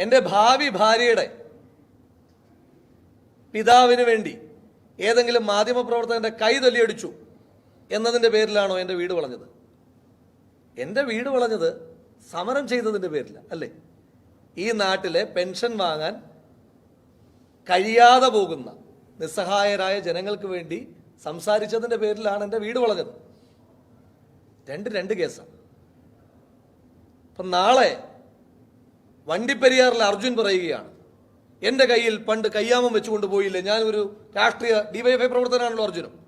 എന്റെ ഭാവി ഭാര്യയുടെ പിതാവിന് വേണ്ടി ഏതെങ്കിലും മാധ്യമപ്രവർത്തകന്റെ കൈ തല്ലിയടിച്ചു എന്നതിന്റെ പേരിലാണോ എന്റെ വീട് വളഞ്ഞത്? എന്റെ വീട് വളഞ്ഞത് സമരം ചെയ്തതിന്റെ പേരില്ല അല്ലേ? ഈ നാട്ടിലെ പെൻഷൻ വാങ്ങാൻ കഴിയാതെ പോകുന്ന നിസ്സഹായരായ ജനങ്ങൾക്ക് വേണ്ടി സംസാരിച്ചതിന്റെ പേരിലാണ് എന്റെ വീട് വളഞ്ഞത്. രണ്ട് രണ്ട് കേസാണ് അപ്പം നാളെ വണ്ടിപ്പെരിയാറിൽ അർജുൻ പറയുകയാണ് എന്റെ കയ്യിൽ പണ്ട് കയ്യാമം വെച്ചുകൊണ്ട് പോയില്ലേ? ഞാനൊരു രാഷ്ട്രീയ ഡിവൈഎഫ്ഐ പ്രവർത്തനാണല്ലോ അർജുനും.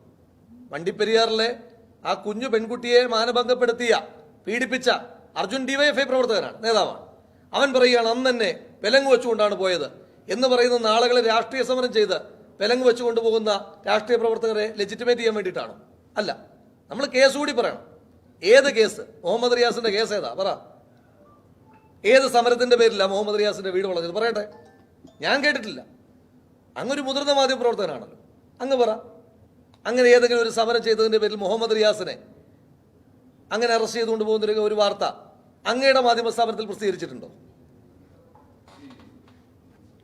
വണ്ടിപ്പെരിയാറിലെ ആ കുഞ്ഞു പെൺകുട്ടിയെ മാനഭംഗപ്പെടുത്തിയ പീഡിപ്പിച്ച അർജുൻ ഡിവൈഎഫ്ഐ പ്രവർത്തകനാണ് നേതാവാണ്. അവൻ പറയുകയാണ് അന്ന് തന്നെ പെലങ്ങ് വെച്ചുകൊണ്ടാണ് പോയത്. എന്ന് പറയുന്ന നാളുകളെ രാഷ്ട്രീയ സമരം ചെയ്ത് പെലങ്ങ് വെച്ചുകൊണ്ട് പോകുന്ന രാഷ്ട്രീയ പ്രവർത്തകരെ ലെജിറ്റിമേറ്റ് ചെയ്യാൻ വേണ്ടിയിട്ടാണോ? അല്ല നമ്മൾ കേസ് കൂടി പറയണം. ഏത് കേസ്? മുഹമ്മദ് റിയാസിന്റെ കേസ് ഏതാ? പറ. ഏത് സമരത്തിന്റെ പേരില്ല മുഹമ്മദ് റിയാസിന്റെ വീട് വളഞ്ഞത്? പറയട്ടെ. ഞാൻ കേട്ടിട്ടില്ല. അങ്ങൊരു മുതിർന്ന മാധ്യമ പ്രവർത്തകനാണല്ലോ അങ്ങ് പറ. അങ്ങനെ ഏതെങ്കിലും ഒരു സമരം ചെയ്തതിന്റെ പേരിൽ മുഹമ്മദ് റിയാസിനെ അങ്ങനെ അറസ്റ്റ് ചെയ്തുകൊണ്ട് പോകുന്ന ഒരു വാർത്ത അങ്ങയുടെ മാധ്യമ സ്ഥാപനത്തിൽ പ്രസിദ്ധീകരിച്ചിട്ടുണ്ടോ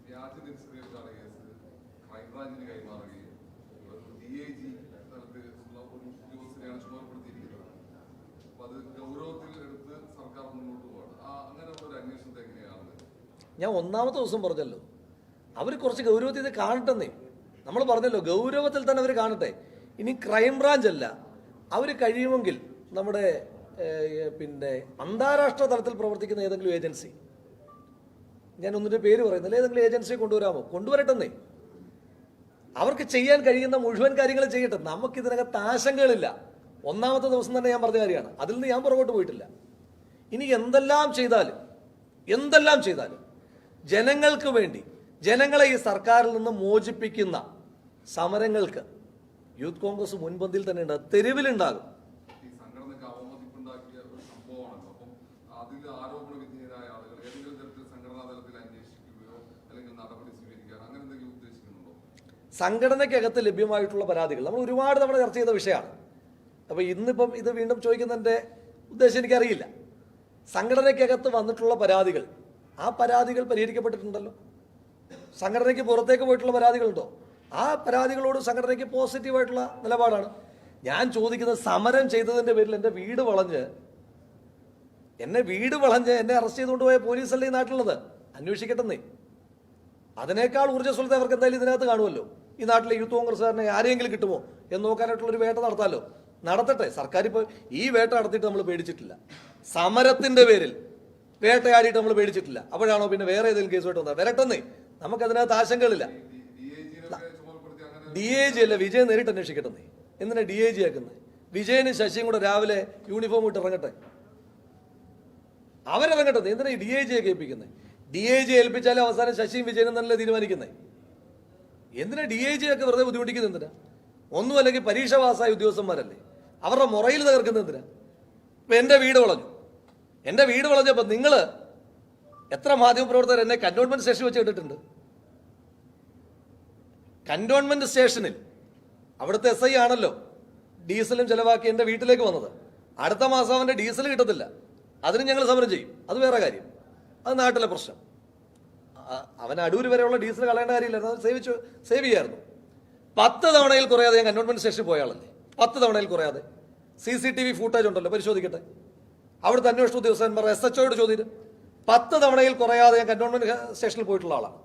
വ്യാജ തിരിച്ചറിയൽക്കാണ് കേസ് ക്രൈംബ്രാഞ്ചിന് കൈമാറുകയും ഡി ഐ ജി തലത്തിലുള്ള ഒരു ഉദ്യോഗസ്ഥരെയാണ് ചുമതലപ്പെടുത്തിയിരിക്കുന്നത് അപ്പൊ അത് ഗൗരവത്തിൽ എടുത്ത് സർക്കാർ മുന്നോട്ട് പോകണം ആ അങ്ങനെയുള്ള ഒരു അന്വേഷണത്തെ എങ്ങനെയാണ് ഞാൻ ഒന്നാമത്തെ ദിവസം പറഞ്ഞല്ലോ. അവർ കുറച്ച് ഗൗരവത്തിൽ ഇത് കാണട്ടെന്നേ. നമ്മൾ പറഞ്ഞല്ലോ ഗൗരവത്തിൽ തന്നെ അവർ കാണട്ടെ. ഇനി ക്രൈംബ്രാഞ്ച് അല്ല. അവർ കഴിയുമെങ്കിൽ നമ്മുടെ പിന്നെ അന്താരാഷ്ട്ര തലത്തിൽ പ്രവർത്തിക്കുന്ന ഏതെങ്കിലും ഏജൻസി. ഞാൻ ഒന്നിന്റെ പേര് പറയുന്നില്ല. ഏതെങ്കിലും ഏജൻസിയെ കൊണ്ടുവരാമോ? കൊണ്ടുവരട്ടെന്നേ. അവർക്ക് ചെയ്യാൻ കഴിയുന്ന മുഴുവൻ കാര്യങ്ങളും ചെയ്യട്ടെ. നമുക്കിതിനകത്ത് ആശങ്കകളില്ല. ഒന്നാമത്തെ ദിവസം തന്നെ ഞാൻ പറഞ്ഞ കാര്യമാണ്. അതിൽ നിന്ന് ഞാൻ പുറകോട്ട് പോയിട്ടില്ല. ഇനി എന്തെല്ലാം ചെയ്താലും എന്തെല്ലാം ചെയ്താലും ജനങ്ങൾക്ക് വേണ്ടി ജനങ്ങളെ ഈ സർക്കാരിൽ നിന്ന് മോചിപ്പിക്കുന്ന സമരങ്ങൾക്ക് യൂത്ത് കോൺഗ്രസ് മുൻപന്തിയിൽ തന്നെ ഉണ്ട്. തെരുവിലുണ്ടാകും. സംഘടനയ്ക്കകത്ത് ലഭ്യമായിട്ടുള്ള പരാതികൾ. നമ്മൾ ഒരുപാട് തവണ ചർച്ച ചെയ്ത വിഷയമാണ്. അപ്പോൾ ഇന്നിപ്പം ഇത് വീണ്ടും ചോദിക്കുന്നതിന്റെ ഉദ്ദേശം എനിക്കറിയില്ല. സംഘടനയ്ക്കകത്ത് വന്നിട്ടുള്ള പരാതികൾ ആ പരാതികൾ പരിഹരിക്കപ്പെട്ടിട്ടുണ്ടല്ലോ. സംഘടനയ്ക്ക് പുറത്തേക്ക് പോയിട്ടുള്ള പരാതികളുണ്ടോ? ആ പരാതികളോട് സംഘടനയ്ക്ക് പോസിറ്റീവായിട്ടുള്ള നിലപാടാണ്. ഞാൻ ചോദിക്കുന്നത് സമരം ചെയ്തതിന്റെ പേരിൽ എന്റെ വീട് വളഞ്ഞ് എന്നെ വീട് വളഞ്ഞ് എന്നെ അറസ്റ്റ് ചെയ്തുകൊണ്ട് പോയ പോലീസല്ലേ ഈ നാട്ടിലുള്ളത്? അന്വേഷിക്കട്ടെന്നേ. അതിനേക്കാൾ ഊർജസ്വലത അവർക്ക് എന്തായാലും ഇതിനകത്ത് കാണുമല്ലോ. ഈ നാട്ടിലെ യൂത്ത് കോൺഗ്രസ്സുകാരനെ ആരെങ്കിലും കിട്ടുമോ എന്ന് നോക്കാനായിട്ടുള്ളൊരു വേട്ട നടത്താമല്ലോ നടത്തട്ടെ. സർക്കാർ ഇപ്പോൾ ഈ വേട്ട നടത്തിയിട്ട് നമ്മൾ പേടിച്ചിട്ടില്ല. സമരത്തിന്റെ പേരിൽ വേട്ടയാടിയിട്ട് നമ്മൾ പേടിച്ചിട്ടില്ല. അപ്പോഴാണോ പിന്നെ വേറെ ഏതെങ്കിലും കേസുമായിട്ട് വന്നത്? വരട്ടെന്നേ നമുക്കതിനകത്ത് ആശങ്കകളില്ല. ഡി എ ജി അല്ല വിജയൻ നേരിട്ട് അന്വേഷിക്കട്ടെന്നേ എന്തിനാ ഡി എ ജി ആക്കുന്നത് വിജയനും ശശിയും കൂടെ രാവിലെ യൂണിഫോം ഇട്ട് ഇറങ്ങട്ടെ? അവരിറങ്ങട്ടെ എന്തിനാ ഈ ഡി എ ജിയെ കേൾപ്പിക്കുന്നത് ഡി എ ജി ഏൽപ്പിച്ചാലും അവസാനം ശശിയും വിജയനും തന്നെ തീരുമാനിക്കുന്നത് എന്തിനാ ഡി എ ജി ഒക്കെ വെറുതെ ബുദ്ധിമുട്ടിക്കുന്നത് എന്തിനാ? ഒന്നും അല്ലെങ്കിൽ പരീക്ഷ പാസ്സായ ഉദ്യോഗസ്ഥന്മാരല്ലേ? അവരുടെ മുറയിൽ തകർക്കുന്നത് എന്തിനാ? എന്റെ വീട് വളഞ്ഞു. എന്റെ വീട് വളഞ്ഞപ്പോൾ നിങ്ങൾ എത്ര മാധ്യമപ്രവർത്തകർ എന്നെ കന്റോൺമെന്റ് സ്റ്റേഷൻ വെച്ച് കേട്ടിട്ടുണ്ട്? കന്റോൺമെന്റ് സ്റ്റേഷനിൽ. അവിടുത്തെ എസ് ഐ ആണല്ലോ ഡീസലും ചിലവാക്കി എന്റെ വീട്ടിലേക്ക് വന്നത്. അടുത്ത മാസം അവന്റെ ഡീസൽ കിട്ടത്തില്ല. അതിന് ഞങ്ങൾ സമരം ചെയ്യും. അത് വേറെ കാര്യം. അത് നാട്ടിലെ പ്രശ്നം. അവൻ അടൂര് വരെയുള്ള ഡീസൽ കളയേണ്ട കാര്യമില്ലായിരുന്നു അത് സേവിച്ചു സേവ് ചെയ്യായിരുന്നു. പത്ത് തവണയിൽ കുറയാതെ ഞാൻ കന്റോൺമെന്റ് സ്റ്റേഷനിൽ പോയാളല്ലേ പത്ത് തവണയിൽ കുറയാതെ. C C T V footage ഉണ്ടല്ലോ പരിശോധിക്കട്ടെ. അവിടുത്തെ അന്വേഷണ ഉദ്യോഗസ്ഥന്മാർ എസ് എച്ച് ഒയോട് ചോദ്യം പത്ത് തവണയിൽ കുറയാതെ ഞാൻ കന്റോൺമെന്റ് സ്റ്റേഷനിൽ പോയിട്ടുള്ള ആളാണ്.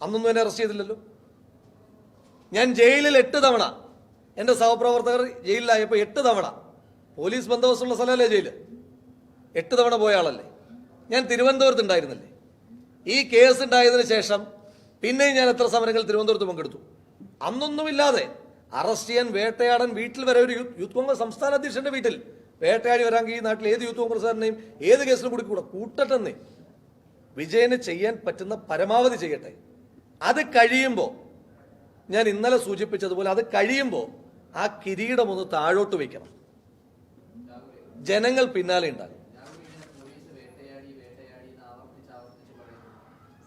അന്നൊന്നും എന്നെ അറസ്റ്റ് ചെയ്തില്ലല്ലോ. ഞാൻ ജയിലിൽ എട്ട് തവണ എന്റെ സഹപ്രവർത്തകർ ജയിലിലായപ്പോൾ എട്ട് തവണ പോലീസ് ബന്ദോബസ്തുള്ള സ്ഥലമല്ലേ ജയിൽ എട്ട് തവണ പോയ ആളല്ലേ? ഞാൻ തിരുവനന്തപുരത്ത് ഉണ്ടായിരുന്നില്ലേ? ഈ കേസ് ഉണ്ടായതിന് ശേഷം പിന്നെയും ഞാൻ എത്ര സമരങ്ങൾ തിരുവനന്തപുരത്ത് പങ്കെടുത്തു? അന്നൊന്നുമില്ലാതെ അറസ്റ്റ് ചെയ്യാൻ വേട്ടയാടാൻ വീട്ടിൽ വരെ ഒരു യൂത്ത് യൂത്ത് കോൺഗ്രസ് സംസ്ഥാന അധ്യക്ഷന്റെ വീട്ടിൽ വേട്ടയാടി വരാമെങ്കിൽ ഈ നാട്ടിൽ ഏത് യൂത്ത് കോൺഗ്രസ്സുകാരനെയും ഏത് കേസിലും കൂടി കൂടെ കൂട്ടട്ടെന്നേ. വിജയന് ചെയ്യാൻ പറ്റുന്ന പരമാവധി ചെയ്യട്ടെ. അത് കഴിയുമ്പോൾ ഞാൻ ഇന്നലെ സൂചിപ്പിച്ചതുപോലെ അത് കഴിയുമ്പോൾ ആ കിരീടം ഒന്ന് താഴോട്ട് വയ്ക്കണം. ജനങ്ങൾ പിന്നാലെ ഉണ്ടാകും രാഹുൽ ഇങ്ങനെ പോലീസ് വേട്ടയാടി വേട്ടയാടി എന്ന് ആവർത്തിച്ച് ആവർത്തിച്ച് പറയുന്നു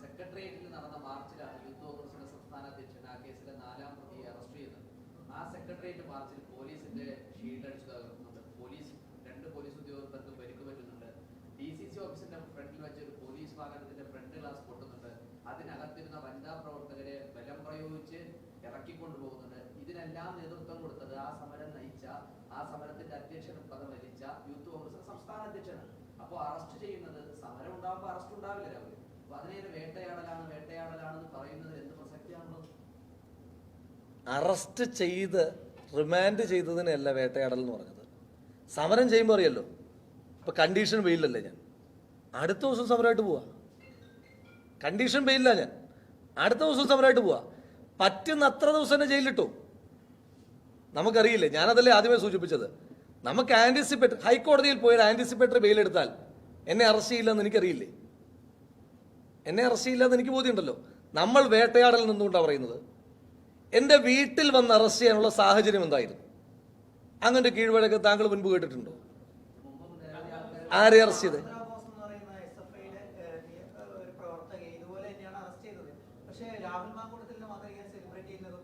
സെക്രട്ടേറിയറ്റിൽ നടന്ന മാർച്ചിലാണ് യൂത്ത് കോൺഗ്രസിന്റെ സംസ്ഥാന അധ്യക്ഷൻ ആ കേസിലെ നാലാം പ്രതിയെ അറസ്റ്റ് ചെയ്തത് ആ സെക്രട്ടേറിയറ്റ് മാർച്ചിൽ പോലീസിന്റെ ഷീൽഡ് അടിച്ചു തകർക്കുന്നുണ്ട് പോലീസ് രണ്ട് പോലീസ് ഉദ്യോഗസ്ഥർക്ക് പരിക്ക് പറ്റുന്നുണ്ട് ഡി സി സി ഓഫീസിന്റെ ഫ്രണ്ടിൽ വെച്ച് ഒരു പോലീസ് വാഹനത്തിന്റെ ഫ്രണ്ട് ഗ്ലാസ് പൊട്ടുന്നുണ്ട് കടക്കിക്കൊണ്ടുപോകുന്നത് ഇതിനെല്ലാം നേതൃത്വം കൊടുത്തത് ആ സമരം നയിച്ച ആ സമരത്തിന്റെ അധ്യക്ഷൻ പദം വഹിച്ച യൂത്ത് കോൺഗ്രസ് സംസ്ഥാന അധ്യക്ഷനാണ്. അപ്പോൾ അറസ്റ്റ് ചെയ്യുന്നത് സമരം ഉണ്ടാകുമ്പോൾ അറസ്റ്റ് ഉണ്ടാവില്ല രാവിലെ അപ്പൊ അതിനെ വേട്ടയാടലാണ് വേട്ടയാടലാണെന്ന് പറയുന്നതിൽ എന്ത് പ്രസക്തിയാണുള്ളത്? അറസ്റ്റ് ചെയ്ത് റിമാൻഡ് ചെയ്തതിനല്ല വേട്ടയാടൽ എന്ന് പറഞ്ഞത്. സമരം ചെയ്യുമ്പോൾ അറിയല്ലോ. ഇപ്പൊ കണ്ടീഷൻ വെയിലല്ലേ ഞാൻ. അടുത്ത ദിവസം സമരമായിട്ട് പോവാ. കണ്ടീഷൻ വെയിലില്ല ഞാൻ. അടുത്ത ദിവസം സമരമായിട്ട് പോവാ. പറ്റുന്ന അത്ര ദിവസം തന്നെ ജയിലിലിട്ടു. നമുക്കറിയില്ലേ ഞാനതല്ലേ ആദ്യമേ സൂചിപ്പിച്ചത്. നമുക്ക് ആന്റിസിപ്പേറ്റർ ഹൈക്കോടതിയിൽ പോയി ആന്റിസിപ്പേറ്റർ ബെയിൽ എടുത്താൽ എന്നെ അറസ്റ്റ് ചെയ്യില്ലെന്ന് എനിക്കറിയില്ലേ? എന്നെ അറസ്റ്റ് ചെയ്യില്ലെന്ന് എനിക്ക് ബോധ്യമുണ്ടല്ലോ. നമ്മൾ വേട്ടയാടൽ നിന്നുകൊണ്ടാണ് പറയുന്നത്. എന്റെ വീട്ടിൽ വന്ന് അറസ്റ്റ് ചെയ്യാനുള്ള സാഹചര്യം എന്തായിരുന്നു? അങ്ങനെ കീഴ്വഴക്ക് താങ്കൾ മുൻപ് കേട്ടിട്ടുണ്ടോ? ആരെ അറസ്റ്റ് ചെയ്ത്. പക്ഷേ രാഹുൽ മാത്രം ഇങ്ങനെ സെലിബ്രേറ്റ് ചെയ്യുന്നതും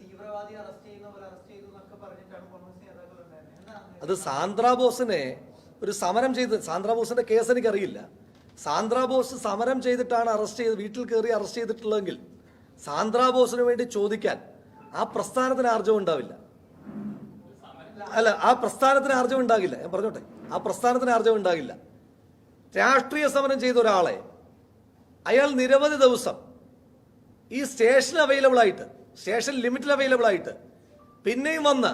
തീവ്രവാദി അറസ്റ്റ് ചെയ്യുന്ന പോലെ അറസ്റ്റ് ചെയ്തു എന്നൊക്കെ പറഞ്ഞിട്ടാണ് കോൺഗ്രസ് നേതാക്കൾ ഉണ്ടായിരുന്നത്? അത് സാന്ദ്രാബോസിനെ ഒരു സമരം ചെയ്ത് സാന്ദ്രാബോസിന്റെ കേസ് എനിക്കറിയില്ല. സാന്ദ്രാബോസ് സമരം ചെയ്തിട്ടാണ് അറസ്റ്റ് ചെയ്ത് വീട്ടിൽ കയറി അറസ്റ്റ് ചെയ്തിട്ടുള്ളതെങ്കിൽ സാന്ദ്രാബോസിന് വേണ്ടി ചോദിക്കാൻ ആ പ്രസ്ഥാനത്തിന് ആർജവം ഉണ്ടാവില്ല. അല്ല ആ പ്രസ്ഥാനത്തിന് ആർജവം ഉണ്ടാകില്ല. ഞാൻ പറഞ്ഞോട്ടെ ആ പ്രസ്ഥാനത്തിന് ആർജവം ഉണ്ടാകില്ല. രാഷ്ട്രീയ സമരം ചെയ്ത ഒരാളെ അയാൾ നിരവധി ദിവസം ഈ സ്റ്റേഷൻ അവൈലബിൾ ആയിട്ട് സ്റ്റേഷൻ ലിമിറ്റിൽ അവൈലബിൾ ആയിട്ട് പിന്നെയും വന്ന്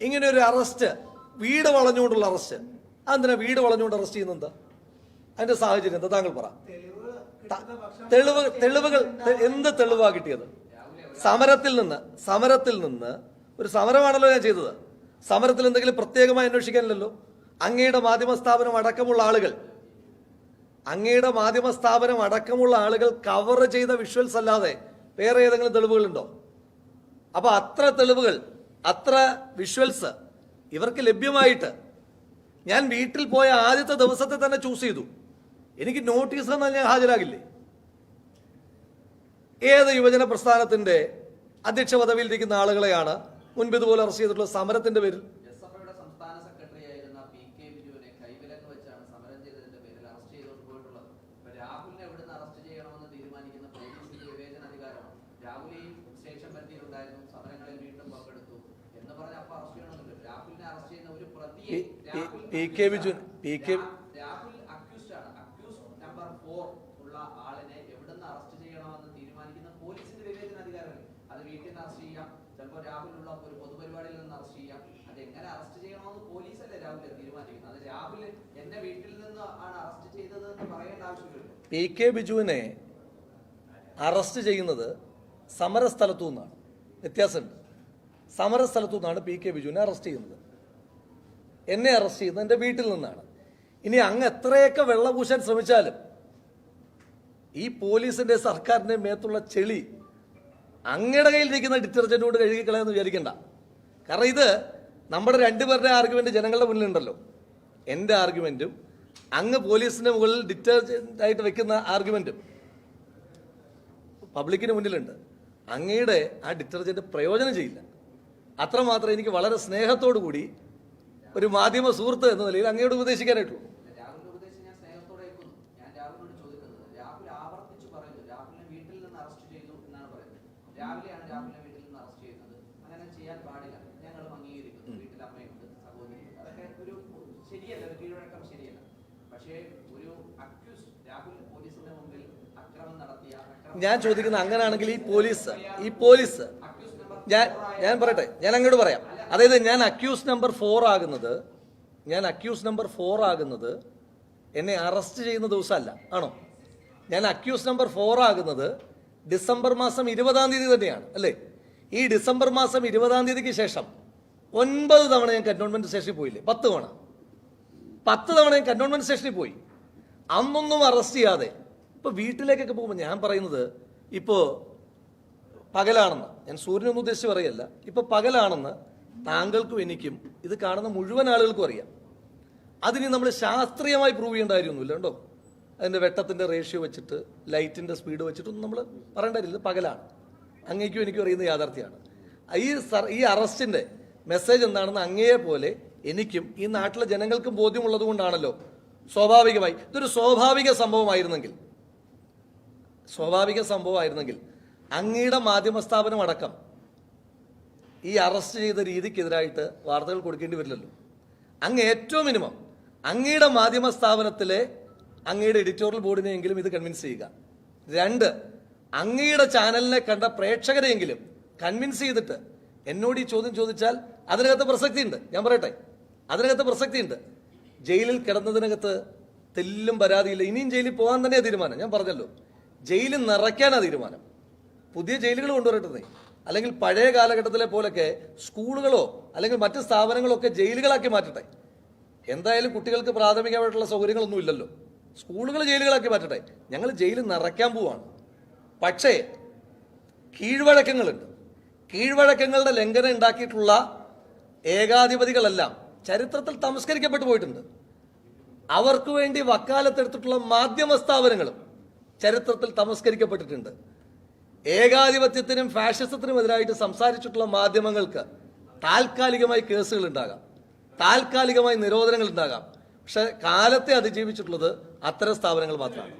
ഇങ്ങനെ ഒരു അറസ്റ്റ് വീട് വളഞ്ഞുകൊണ്ടുള്ള അറസ്റ്റ് അതെന്തിനാ വീട് വളഞ്ഞുകൊണ്ട് അറസ്റ്റ് ചെയ്യുന്നത് അതിന്റെ സാഹചര്യം എന്താ? താങ്കൾ പറ. തെളിവ് തെളിവുകൾ എന്ത് തെളിവാ കിട്ടിയത്? സമരത്തിൽ നിന്ന് സമരത്തിൽ നിന്ന് ഒരു സമരമാണല്ലോ ഞാൻ ചെയ്തത്. സമരത്തിൽ എന്തെങ്കിലും പ്രത്യേകമായി അന്വേഷിക്കാനില്ലല്ലോ? അങ്ങയുടെ മാധ്യമ സ്ഥാപനം അടക്കമുള്ള ആളുകൾ അങ്ങയുടെ മാധ്യമ സ്ഥാപനം അടക്കമുള്ള ആളുകൾ കവർ ചെയ്ത വിഷ്വൽസ് അല്ലാതെ വേറെ ഏതെങ്കിലും തെളിവുകളുണ്ടോ? അപ്പോൾ അത്ര തെളിവുകൾ അത്ര വിഷ്വൽസ് ഇവർക്ക് ലഭ്യമായിട്ട് ഞാൻ വീട്ടിൽ പോയ ആദ്യത്തെ ദിവസത്തെ തന്നെ ചൂസ് ചെയ്തു. എനിക്ക് നോട്ടീസ് തന്നാൽ ഞാൻ ഹാജരാകില്ലേ? ഏത് യുവജന പ്രസ്ഥാനത്തിന്റെ അധ്യക്ഷ പദവിയിലിരിക്കുന്ന ആളുകളെയാണ് മുൻപ് ഇതുപോലെ അറസ്റ്റ് ചെയ്തിട്ടുള്ള സമരത്തിന്റെ പേരിൽ എസ് എഫ് ഐയുടെ സംസ്ഥാന സെക്രട്ടറി ആയിരുന്ന പി കെ ബിജുവിനെ കൈവിലങ്ങ് വെച്ചാണ് സമരം ചെയ്തതിന്റെ പേരിൽ അറസ്റ്റ് ചെയ്തുകൊണ്ട് പോയിട്ടുള്ളത് ഇപ്പൊ രാഹുലിനെ എവിടുന്ന് അറസ്റ്റ് ചെയ്യണമെന്ന് തീരുമാനിക്കുന്ന പോലീസിന്റെ വിവേചനാധികാരമാണ് രാഹുൽ ഈ സ്റ്റേഷൻ പരിധിയിലുണ്ടായിരുന്നു സമരങ്ങളിൽ വീണ്ടും പങ്കെടുത്തു എന്ന് പറഞ്ഞ അപ്പൊ അറസ്റ്റ് ചെയ്യണമെന്നില്ല രാഹുലിനെ അറസ്റ്റ് ചെയ്യുന്ന ഒരു പ്രതിയെ P- P- Rahul P K Biju- P K- രാ- രാഹുൽ അക്യൂസ്ഡ് ആണ് അക്യൂസ് നമ്പർ ഫോർ ഉള്ള ആളിനെ എവിടുന്ന് അറസ്റ്റ് ചെയ്യണമെന്ന് തീരുമാനിക്കുന്ന പോലീസിന്റെ വിവേചനാധികാരമല്ലേ അത് വീട്ടിൽ നിന്ന് അറസ്റ്റ് ചെയ്യാം ചിലപ്പോൾ രാഹുലുള്ള ഒരു പൊതുപരിപാടിയിൽ നിന്ന് അറസ്റ്റ് ചെയ്യാം അത് എങ്ങനെ അറസ്റ്റ് ചെയ്യണമെന്ന് പോലീസല്ലേ രാഹുൽ തീരുമാനിക്കുന്നത് അത് രാഹുൽ എന്റെ വീട്ടിൽ നിന്ന് ആണ് arrest K Biju P K P K ബിജുവിനെ arrest ചെയ്യുന്നത് സമരസ്ഥലത്തു നിന്നാണ്. വ്യത്യാസമുണ്ട്. സമരസ്ഥലത്തു നിന്നാണ് പി കെ ബിജുവിനെ അറസ്റ്റ് ചെയ്യുന്നത്. എന്നെ അറസ്റ്റ് ചെയ്യുന്നത് എന്റെ വീട്ടിൽ നിന്നാണ്. ഇനി അങ്ങ് എത്രയൊക്കെ വെള്ളം പൂശാൻ ശ്രമിച്ചാലും ഈ പോലീസിന്റെ സർക്കാരിന്റെ മേത്തുള്ള ചെളി അങ്ങയുടെ കയ്യിലിരിക്കുന്ന ഡിറ്റർജന്റ് കൊണ്ട് കഴുകി കളയാന്ന് വിചാരിക്കണ്ട. കാരണം ഇത് നമ്മുടെ രണ്ടുപേരുടെ ആർഗ്യുമെന്റ് ജനങ്ങളുടെ മുന്നിലുണ്ടല്ലോ. എന്റെ ആർഗ്യുമെന്റും അങ്ങ് പോലീസിന്റെ മുകളിൽ ഡിറ്റർജന്റ് ആയിട്ട് വെക്കുന്ന ആർഗ്യുമെന്റും പബ്ലിക്കിന് മുന്നിലുണ്ട്. അങ്ങയുടെ ആ ഡിറ്റർജന്റ് പ്രയോജനം ചെയ്യില്ല. അത്രമാത്രം എനിക്ക് വളരെ സ്നേഹത്തോടു കൂടി ഒരു മാധ്യമ സുഹൃത്ത് എന്ന നിലയിൽ അങ്ങയോട് ഉപദേശിക്കാനായിട്ടുള്ളൂ. ഞാൻ ചോദിക്കുന്ന ചോദിക്കുന്നത് അങ്ങനെയാണെങ്കിൽ ഈ പോലീസ് ഈ പോലീസ്. ഞാൻ ഞാൻ പറയട്ടെ ഞാൻ അങ്ങോട്ട് പറയാം. അതായത് ഞാൻ അക്യൂസ് നമ്പർ ഫോർ ആകുന്നത് ഞാൻ അക്യൂസ് നമ്പർ ഫോർ ആകുന്നത് എന്നെ അറസ്റ്റ് ചെയ്യുന്ന ദിവസമല്ല ആണോ? ഞാൻ അക്യൂസ് നമ്പർ ഫോർ ആകുന്നത് ഡിസംബർ മാസം ഇരുപതാം തീയതി തന്നെയാണ് അല്ലേ? ഈ ഡിസംബർ മാസം ഇരുപതാം തീയതിക്ക് ശേഷം ഒൻപത് തവണ ഞാൻ കന്റോൺമെന്റ് സ്റ്റേഷനിൽ പോയില്ലേ? പത്ത് തവണ. പത്ത് തവണ ഞാൻ കന്റോൺമെന്റ് സ്റ്റേഷനിൽ പോയി. അന്നൊന്നും അറസ്റ്റ് ചെയ്യാതെ. ഇപ്പൊ വീട്ടിലേക്കൊക്കെ പോകുമ്പോൾ ഞാൻ പറയുന്നത് ഇപ്പോ പകലാണെന്ന്. ഞാൻ സൂര്യനൊന്നും ഉദ്ദേശിച്ച് പറയല്ല. ഇപ്പൊ പകലാണെന്ന് താങ്കൾക്കും എനിക്കും ഇത് കാണുന്ന മുഴുവൻ ആളുകൾക്കും അറിയാം. അതിന് നമ്മൾ ശാസ്ത്രീയമായി പ്രൂവ് ചെയ്യേണ്ട കാര്യമൊന്നുമില്ല കേട്ടോ. അതിന്റെ വെട്ടത്തിന്റെ റേഷ്യോ വെച്ചിട്ട് ലൈറ്റിന്റെ സ്പീഡ് വെച്ചിട്ടൊന്നും നമ്മൾ പറയേണ്ട കാര്യമില്ല. പകലാണ്. അങ്ങേക്കും എനിക്കും അറിയുന്ന യാഥാർത്ഥ്യമാണ്. ഈ സർ- ഈ അറസ്റ്റിന്റെ മെസ്സേജ് എന്താണെന്ന് അങ്ങയെ പോലെ എനിക്കും ഈ നാട്ടിലെ ജനങ്ങൾക്കും ബോധ്യമുള്ളത് കൊണ്ടാണല്ലോ സ്വാഭാവികമായി ഇതൊരു സ്വാഭാവിക സംഭവമായിരുന്നെങ്കിൽ സ്വാഭാവിക സംഭവമായിരുന്നെങ്കിൽ അങ്ങയുടെ മാധ്യമ സ്ഥാപനം അടക്കം ഈ അറസ്റ്റ് ചെയ്ത രീതിക്കെതിരായിട്ട് വാർത്തകൾ കൊടുക്കേണ്ടി വരില്ലല്ലോ. അങ്ങ് ഏറ്റവും മിനിമം അങ്ങയുടെ മാധ്യമ സ്ഥാപനത്തിലെ അങ്ങയുടെ എഡിറ്റോറിയൽ ബോർഡിനെയെങ്കിലും ഇത് കൺവിൻസ് ചെയ്യുക. രണ്ട് അങ്ങയുടെ ചാനലിനെ കണ്ട പ്രേക്ഷകരെയെങ്കിലും കൺവിൻസ് ചെയ്തിട്ട് എന്നോട് ഈ ചോദ്യം ചോദിച്ചാൽ അതിനകത്ത് പ്രസക്തിയുണ്ട്. ഞാൻ പറയട്ടെ അതിനകത്ത് പ്രസക്തിയുണ്ട്. ജയിലിൽ കിടന്നതിനകത്ത് തെല്ലും പരാതിയില്ല. ഇനിയും ജയിലിൽ പോകാൻ തന്നെയാണ് തീരുമാനം. ഞാൻ പറഞ്ഞല്ലോ ജയിലിൽ നിറയ്ക്കാനാണ് തീരുമാനം. പുതിയ ജയിലുകൾ കൊണ്ടുവരട്ടെ അല്ലെങ്കിൽ പഴയ കാലഘട്ടത്തിലെ പോലൊക്കെ സ്കൂളുകളോ അല്ലെങ്കിൽ മറ്റ് സ്ഥാപനങ്ങളോ ഒക്കെ ജയിലുകളാക്കി മാറ്റട്ടെ. എന്തായാലും കുട്ടികൾക്ക് പ്രാഥമികമായിട്ടുള്ള സൗകര്യങ്ങളൊന്നും ഇല്ലല്ലോ. സ്കൂളുകൾ ജയിലുകളാക്കി മാറ്റട്ടെ. ഞങ്ങൾ ജയിലിൽ നിറയ്ക്കാൻ പോവാണ്. പക്ഷേ കീഴ്വഴക്കങ്ങളുണ്ട്. കീഴ്വഴക്കങ്ങളുടെ ലംഘനം ഉണ്ടാക്കിയിട്ടുള്ള ഏകാധിപതികളെല്ലാം ചരിത്രത്തിൽ തമസ്കരിക്കപ്പെട്ടു പോയിട്ടുണ്ട്. അവർക്ക് വേണ്ടി വക്കാലത്തെടുത്തിട്ടുള്ള മാധ്യമ സ്ഥാപനങ്ങളും ചരിത്രത്തിൽ തമസ്കരിക്കപ്പെട്ടിട്ടുണ്ട്. ഏകാധിപത്യത്തിനും ഫാഷിസത്തിനും എതിരായിട്ട് സംസാരിച്ചിട്ടുള്ള മാധ്യമങ്ങൾക്ക് താൽക്കാലികമായി കേസുകൾ ഉണ്ടാകാം. താൽക്കാലികമായി നിരോധനങ്ങൾ ഉണ്ടാകാം. പക്ഷെ കാലത്തെ അതിജീവിച്ചിട്ടുള്ളത് അത്തരം സ്ഥാപനങ്ങൾ മാത്രമാണ്.